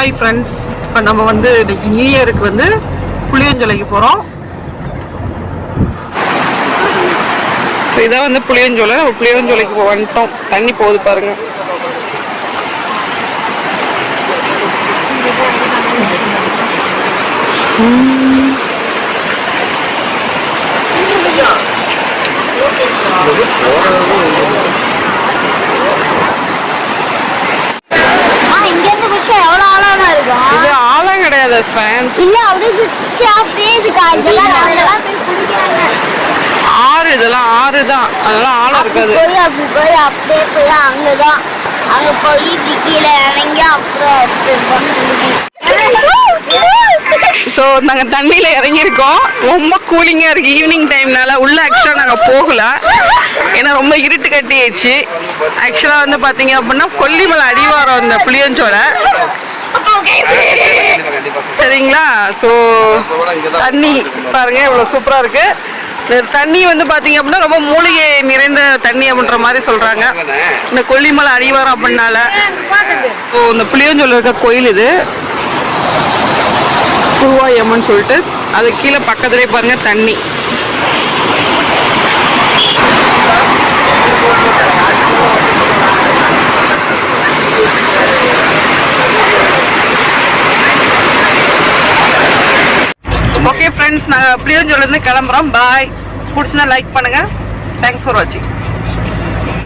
Hi friends இப்போ நம்ம வந்து இன்னைக்கு நியூ இயருக்கு வந்து புளியஞ்சோலைக்கு போகிறோம் ஸோ இதான் வந்து புளியஞ்சோலை. புளியஞ்சோலைக்கு வந்துட்டோம். தண்ணி போகுது பாருங்க. ஆ, இல்ல இதெல்லாம் அதெல்லாம் போய் குடிக்கிறாங்க. ஆறு இதெல்லாம் ஆறு தான். அதெல்லாம் ஆழம் இருக்காது. போய் அப்படி போய் அப்படியே போய் அங்கதான். அங்க போய் இப்படி கீழே இறங்கி அப்புறம் வந்து. ஸோ நாங்கள் தண்ணியில் இறங்கியிருக்கோம். ரொம்ப கூலிங்காக இருக்குது ஈவினிங் டைம்னால உள்ள ஆக்சுவலாக நாங்கள் போகல. ஏன்னா ரொம்ப இருட்டு கட்டியாச்சு. ஆக்சுவலாக வந்து பார்த்தீங்க அப்படின்னா கொல்லிமலை அடிவாரம் இந்த புளியஞ்சோலை. சரிங்களா? ஸோ தண்ணி பாருங்க இவ்வளோ சூப்பராக இருக்கு. இந்த தண்ணி வந்து பார்த்தீங்க அப்படின்னா ரொம்ப மூலிகை நிறைந்த தண்ணி அப்படின்ற மாதிரி சொல்கிறாங்க இந்த கொல்லிமலை அடிவாரம் அப்படின்னால. ஸோ இந்த புளியஞ்சோலை இருக்க கோயில் இது. குருவாயம்மன் சொல்லிட்டு அது கீழே பக்கத்துலேயே பாருங்க தண்ணி. ஓகே ஃப்ரெண்ட்ஸ் நாங்கள் புளியஞ்சோலேருந்து கிளம்புறோம். பாய் பிடிச்சிருந்தா லைக் பண்ணுங்கள் தேங்க்ஸ் ஃபார் வாட்சிங்